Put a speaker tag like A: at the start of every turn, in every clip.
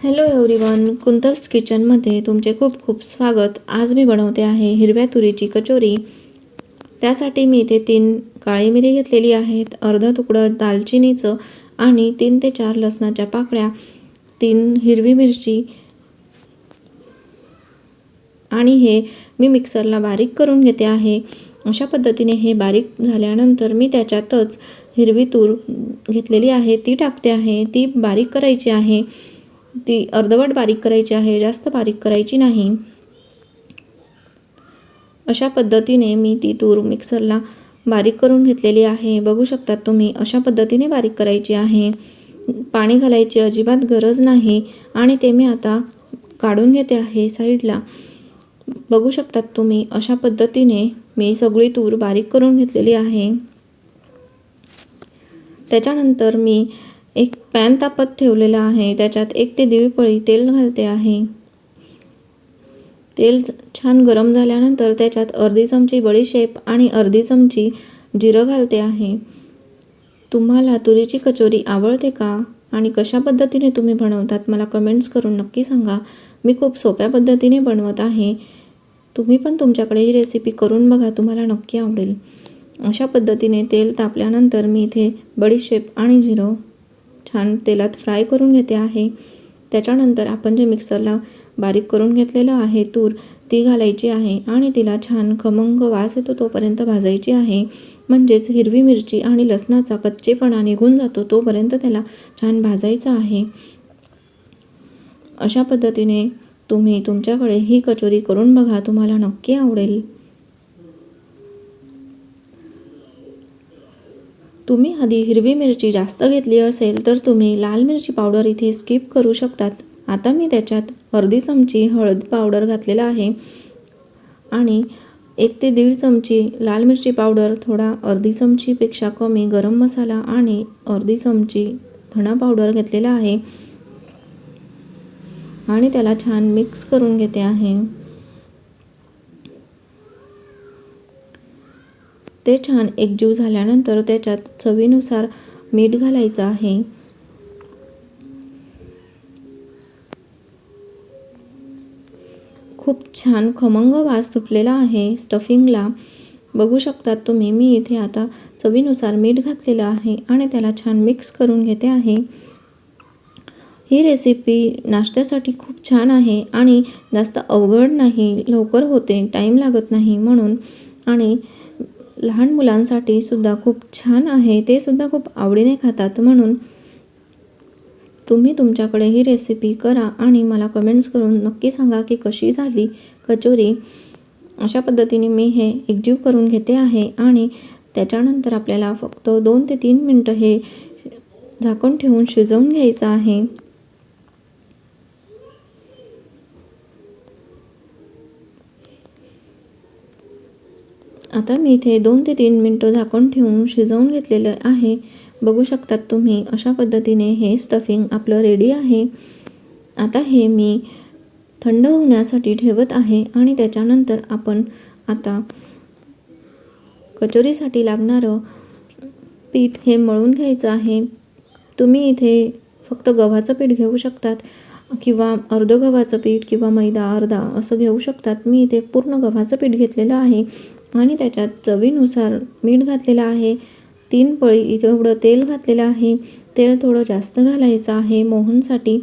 A: Hello everyone कुंतल्स किचनमध्ये तुमचे खूप खूप स्वागत. आज मी बनवते आहे हिरव्या तुरीची कचोरी. त्यासाठी मी इथे तीन काळी मिरी घेतलेली आहेत अर्ध तुकडं दालचिनीचं आणि तीन ते चार लसणाच्या पाकळ्या तीन हिरवी मिरची आणि हे मी मिक्सरला बारीक करून घेते आहे. अशा पद्धतीने हे बारीक झाल्यानंतर मी त्याच्यातच हिरवी तूर घेतलेली आहे ती टाकते आहे ती बारीक करायची आहे. ती अर्धवट बारीक करायची आहे जास्त बारीक करायची नाही. अशा पद्धतीने मी ती तूर मिक्सरला बारीक करून घेतलेली आहे. बघू शकतात तुम्ही अशा पद्धतीने बारीक करायची आहे. पाणी घालायची अजिबात गरज नाही आणि ते मी आता काढून घेते आहे साईडला. बघू शकतात तुम्ही अशा पद्धतीने मी सगळी तूर बारीक करून घेतलेली आहे. त्याच्यानंतर मी एक पॅन तापत ठेवलेला आहे. त्याच्यात एक ते दीड पळी तेल घालते आहे. तेल छान गरम झाल्यानंतर त्याच्यात अर्धी चमची बडीशेप आणि अर्धी चमची जिरं घालते आहे. तुम्हाला तुरीची कचोरी आवडते का? आणि कशा पद्धतीने तुम्ही बनवतात मला कमेंट्स करून नक्की सांगा. मी खूप सोप्या पद्धतीने बनवत आहे. तुम्ही पण तुमच्याकडे ही रेसिपी करून बघा तुम्हाला नक्की आवडेल. अशा पद्धतीने तेल तापल्यानंतर मी इथे बडीशेप आणि जिरं छान तेलात फ्राय करून घेते आहे. त्याच्यानंतर आपण जे मिक्सरला बारीक करून घेतलेलं आहे तूर ती घालायची आहे आणि तिला छान खमंग वास येतो तोपर्यंत भाजायची आहे. म्हणजेच हिरवी मिरची आणि लसणाचा कच्चेपणा निघून जातो तोपर्यंत त्याला छान भाजायचं आहे. अशा पद्धतीने तुम्ही तुमच्याकडे ही कचोरी करून बघा तुम्हाला नक्की आवडेल. तुम्ही आधी हिरवी मिरची जास्त घेतली असेल तर तुम्ही लाल मिरची पावडर इथे स्किप करू शकतात. आता मी त्याच्यात अर्धी चमची हळद पावडर घातलेला आहे आणि एक ते दीड चमची लाल मिरची पावडर थोडा अर्धी चमचीपेक्षा कमी गरम मसाला आणि अर्धी चमची धणा पावडर घेतलेला आहे. आणि त्याला छान मिक्स करून घेते आहे. ते छान एकजीव झाल्यानंतर त्याच्यात चवीनुसार मीठ घालायचं आहे. खूप छान खमंग वास सुटलेला आहे स्टफिंगला. बघू शकतात तुम्ही मी इथे आता चवीनुसार मीठ घातलेलं आहे आणि त्याला छान मिक्स करून घेते आहे. ही रेसिपी नाश्त्यासाठी खूप छान आहे आणि जास्त अवघड नाही लवकर होते टाईम लागत नाही म्हणून. आणि लहान मुलांसाठी सुद्धा खूप छान आहे. ते सुद्धा खूप आवडीने खातात. म्हणून तुम्ही तुमच्याकडे ही रेसिपी करा आणि मला कमेंट्स करून नक्की सांगा की कशी झाली कचोरी. अशा पद्धतीने मी हे एकजीव करून घेते आहे आणि त्याच्यानंतर आपल्याला फक्त दोन ते तीन मिनटं हे झाकण ठेवून शिजवून घ्यायचं आहे. आता मी इथे दोन ते तीन मिनटं झाकण ठेवून शिजवून घेतलेलं आहे. बघू शकतात तुम्ही अशा पद्धतीने हे स्टफिंग आपलं रेडी आहे. आता हे मी थंड होण्यासाठी ठेवत आहे आणि त्याच्यानंतर आपण आता कचोरीसाठी लागणारं पीठ हे मळून घ्यायचं आहे. तुम्ही इथे फक्त गव्हाचं पीठ घेऊ शकतात किंवा अर्ध गव्हाचं पीठ किंवा मैदा अर्धा असं घेऊ शकतात. मी इथे पूर्ण गव्हाचं पीठ घेतलेलं आहे. आणि त्याच्यात चवीनुसार मीठ घातलेलं आहे तीन पळी एवढं तेल घातलेलं आहे. तेल थोडं जास्त घालायचं आहे मोहनसाठी.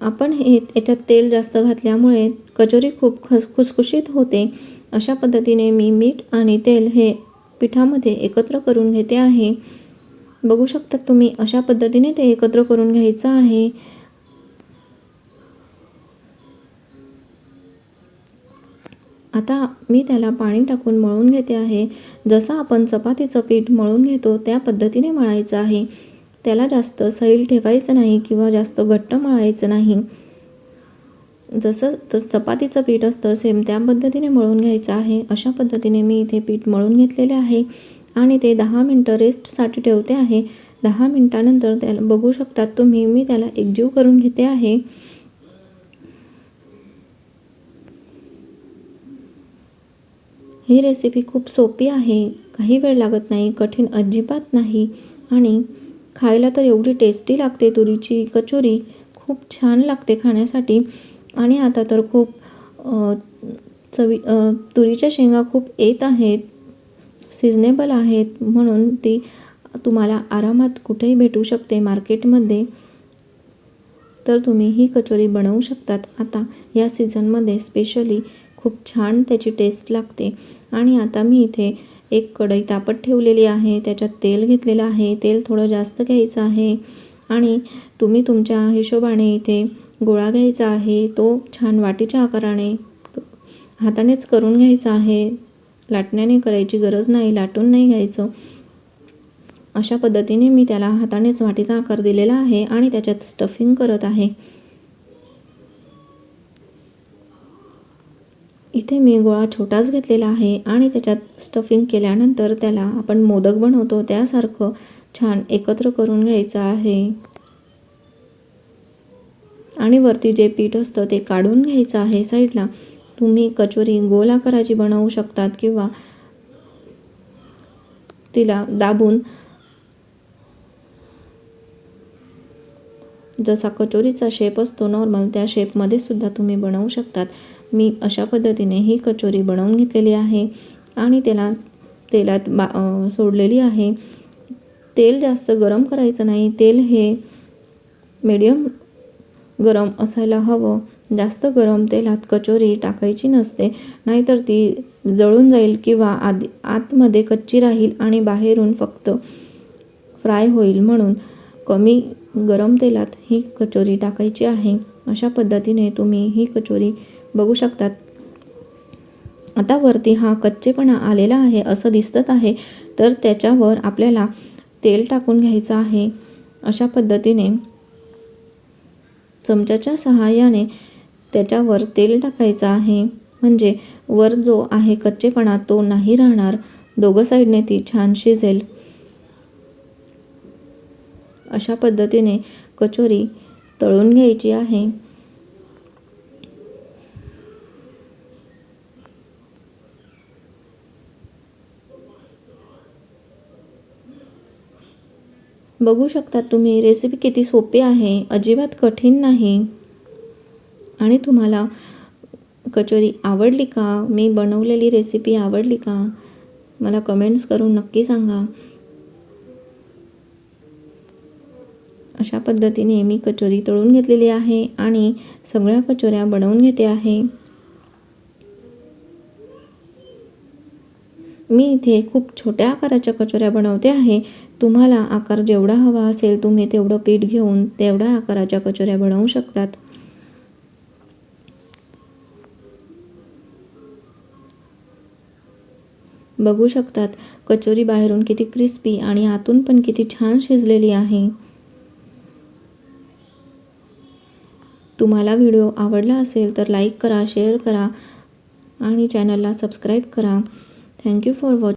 A: आपण हे याच्यात तेल जास्त घातल्यामुळे कचोरी खूप खस खुसखुशीत होते. अशा पद्धतीने मी मीठ आणि तेल हे पिठामध्ये एकत्र करून घेते आहे. बघू शकतात तुम्ही अशा पद्धतीने ते एकत्र करून घ्यायचं आहे. आता मी त्याला पाणी टाकून मळून घेते आहे. जसं आपण चपातीचं पीठ मळून घेतो त्या पद्धतीने मळायचं आहे. त्याला जास्त सैल ठेवायचं नाही किंवा जास्त घट्ट मळायचं नाही. जसं तर चपातीचं पीठ असतं सेम त्या पद्धतीने मळून घ्यायचं आहे. अशा पद्धतीने मी इथे पीठ मळून घेतलेले आहे. आणि ते दहा मिनटं रेस्टसाठी ठेवते आहे. दहा मिनटानंतर त्याला बघू शकतात तुम्ही मी त्याला एकजीव करून घेते आहे. ही रेसिपी खूप सोपी आहे. काही वेळ लागत नाही कठीण अजिबात नाही. आणि खायला तर एवढी टेस्टी लागते तुरीची कचोरी. खूप छान लागते खाण्यासाठी. आणि आता तर खूप चवी तुरीच्या शेंगा खूप येत आहेत. सिजनेबल आहेत. म्हणून ती तुम्हाला आरामात कुठेही भेटू शकते मार्केटमध्ये तर तुम्ही ही कचोरी बनवू शकतात. आता या सीझनमध्ये स्पेशली खूप छान त्याची टेस्ट लागते. आणि आता मी इथे एक कढई तापत ठेवलेली आहे त्याच्यात तेल घेतलेलं आहे तेल थोडं जास्त घ्यायचं आहे. आणि तुम्ही तुमच्या हिशोबाने इथे गोळा घ्यायचा आहे तो छान वाटीच्या आकाराने हातानेच करून घ्यायचा आहे. लाटण्याने करायची गरज नाही लाटून नाही घ्यायचं. अशा पद्धतीने मी त्याला हातानेच वाटीचा आकार दिलेला आहे आणि त्याच्यात स्टफिंग करत आहे. इथे मी गोळा छोटाच घेतलेला आहे आणि त्याच्यात स्टफिंग केल्यानंतर त्याला आपण मोदक बनवतो. त्यासारखं छान एकत्र करून घ्यायचं आहे. आणि वरती जे पीठ असतं ते काढून घ्यायचं आहे साईडला. तुम्ही कचोरी गोल आकाराची बनवू शकतात किंवा तिला दाबून जसा कचोरीचा शेप असतो नॉर्मल त्या शेपमध्ये सुद्धा तुम्ही बनवू शकतात. मी अशा पद्धतीने ही कचोरी बनवून घेतलेली आहे आणि त्याला तेलात बा सोडलेली आहे. तेल जास्त गरम करायचं नाही. तेल हे मीडियम गरम असायला हवं. जास्त गरम तेलात कचोरी टाकायची नसते. नाहीतर ती जळून जाईल किंवा आधी आतमध्ये कच्ची राहील आणि बाहेरून फक्त फ्राय होईल म्हणून कमी गरम तेलात ही कचोरी टाकायची आहे. अशा पद्धतीने तुम्ही ही कचोरी बघू शकतात. आता वरती हा कच्चेपणा आलेला आहे असं दिसत आहे. तर त्याच्यावर आपल्याला तेल टाकून घ्यायचं आहे. अशा पद्धतीने चमच्याच्या सहाय्याने त्याच्यावर तेल टाकायचं आहे. म्हणजे वर जो आहे कच्चेपणा तो नाही राहणार. दोघं साईडने ती छान शिजेल. अशा पद्धतीने कचोरी तळून घ्यायची आहे. बघू शकता तुम्ही रेसिपी किती सोपी आहे अजिबात कठीण नाही. आणि तुम्हाला कचोरी आवडली का? मी बनवलेली रेसिपी आवडली का? मला कमेंट्स करून नक्की सांगा. अशा पद्धतीने मी कचोरी तळून घेतलेली आहे आणि सगळ्या कचोऱ्या बनवून घेते आहे. मी इथे खूप छोट्या आकाराच्या कचोऱ्या बनवते आहे. तुम्हाला आकार जेवढा हवा असेल तुम्ही तेवढं पीठ घेऊन तेवढ्या आकाराच्या कचोऱ्या बनवू शकतात. बघू शकतात कचोरी बाहेरून किती क्रिस्पी आणि आतून पण किती छान शिजलेली आहे. तुम्हाला व्हिडिओ आवडला असेल तर लाईक करा शेअर करा आणि चॅनलला सबस्क्राईब करा. Thank you for watch